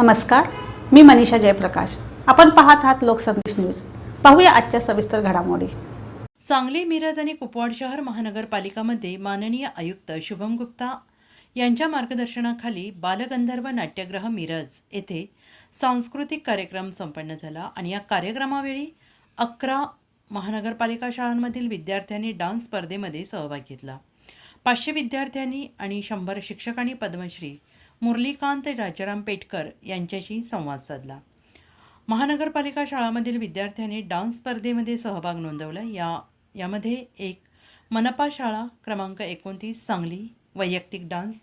नमस्कार मी मनीषा जयप्रकाश. आपण पाहत आहात लोकसंदेश न्यूज. पाहूया आजच्या सविस्तर घडामोडी. सांगली मिरज आणि कुपवाड शहर महानगरपालिकामध्ये माननीय आयुक्त शुभम गुप्ता यांच्या मार्गदर्शनाखाली बालगंधर्व नाट्यगृह मिरज येथे सांस्कृतिक कार्यक्रम संपन्न झाला आणि या कार्यक्रमावेळी अकरा महानगरपालिका शाळांमधील विद्यार्थ्यांनी डान्स स्पर्धेमध्ये सहभाग घेतला. पाचशे विद्यार्थ्यांनी आणि शंभर शिक्षकांनी पद्मश्री मुरलीकांत राजाराम पेटकर यांच्याशी संवाद साधला. महानगरपालिका शाळांमधील विद्यार्थ्यांनी डान्स स्पर्धेमध्ये सहभाग नोंदवला. या यामध्ये एक मनपा शाळा क्रमांक एकोणतीस सांगली वैयक्तिक डान्स.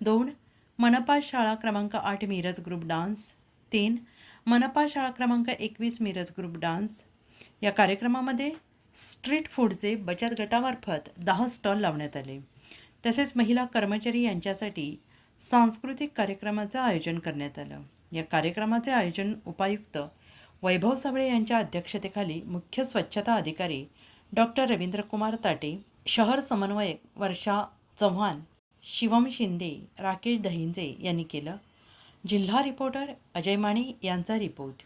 दोन मनपा शाळा क्रमांक आठ मिरज ग्रुप डान्स. तीन मनपा शाळा क्रमांक एकवीस मिरज ग्रुप डान्स. या कार्यक्रमामध्ये स्ट्रीट फूडचे बचत गटामार्फत दहा स्टॉल लावण्यात आले. तसेच महिला कर्मचारी यांच्यासाठी सांस्कृतिक कार्यक्रमाचं आयोजन करण्यात आलं. या कार्यक्रमाचे आयोजन उपायुक्त वैभव साबळे यांच्या अध्यक्षतेखाली मुख्य स्वच्छता अधिकारी डॉक्टर रवींद्रकुमार ताटे शहर समन्वयक वर्षा चव्हाण शिवम शिंदे राकेश दहिंजे यांनी केलं. जिल्हा रिपोर्टर अजय माने यांचा रिपोर्ट.